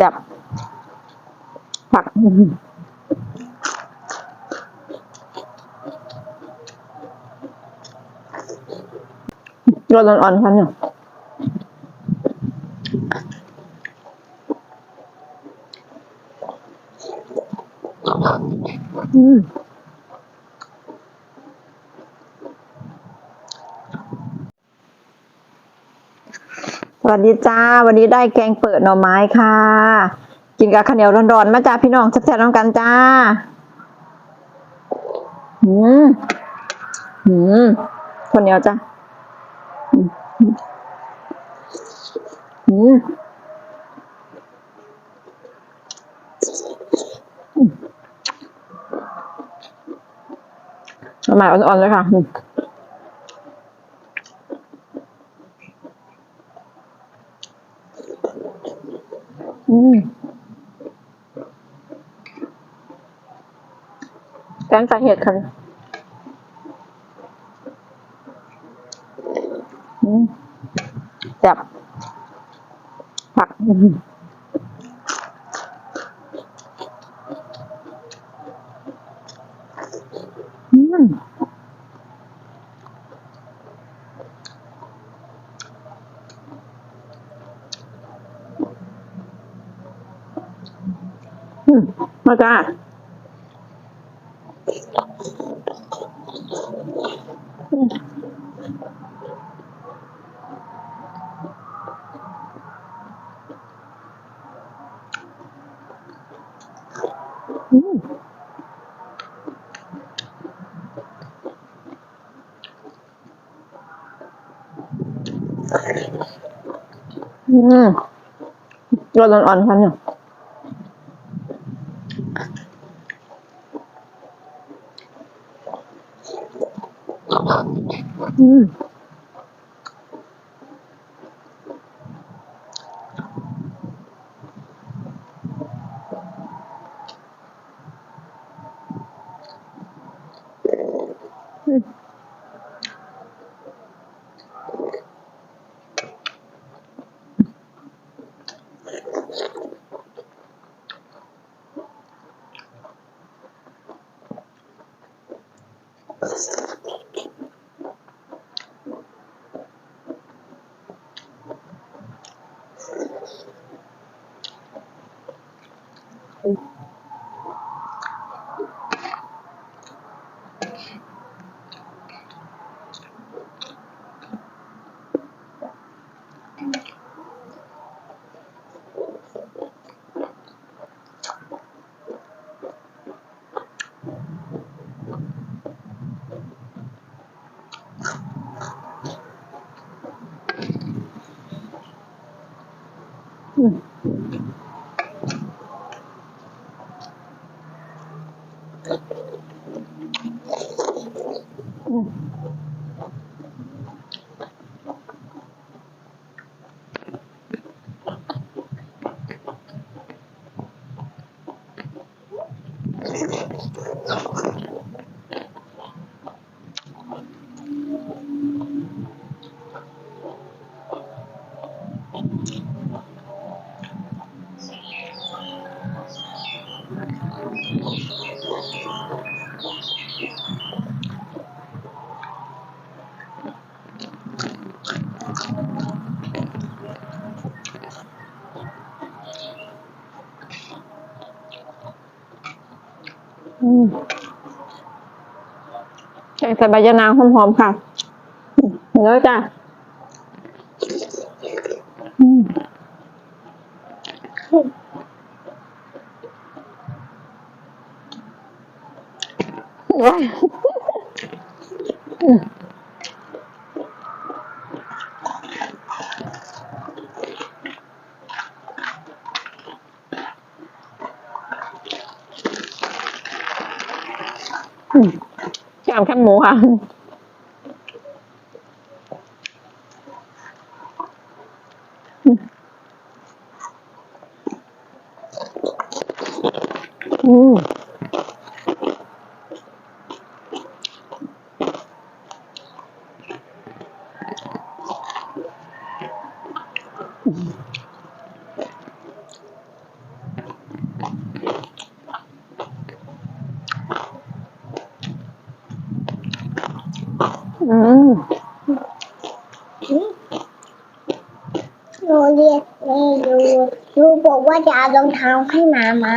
จับผักอืมรสอ่อนๆครับเนี่ยอืม วัสดีจ้า วันนี้ได้แกงเปิดหน่อไม้ค่ะ กินกับข้าวเหนียวร้อนๆมาจ้าพี่น้องแซ่บๆน้องกันจ้า อืมอืมข้าวเหนียวจ้าอืมอืมอืมหน่อไม้อ่อนๆเลยค่ะ อืมแกงสาเหตุค่ะอืมจับผักอืมอืมอื มาจ้าอืมอืมอืมรสอ่อนๆค่ะเนี่ย อืม อื มอืมอืมอืม แกงใส่ใบยะนางหอมๆค่ะเนื้อจ้ะ โอ้ยอืมอืมแกงหมูค่ะอืม อืมโรงเรียนไม่รู้บอกว่าจะเอารองเท้าให้หมามา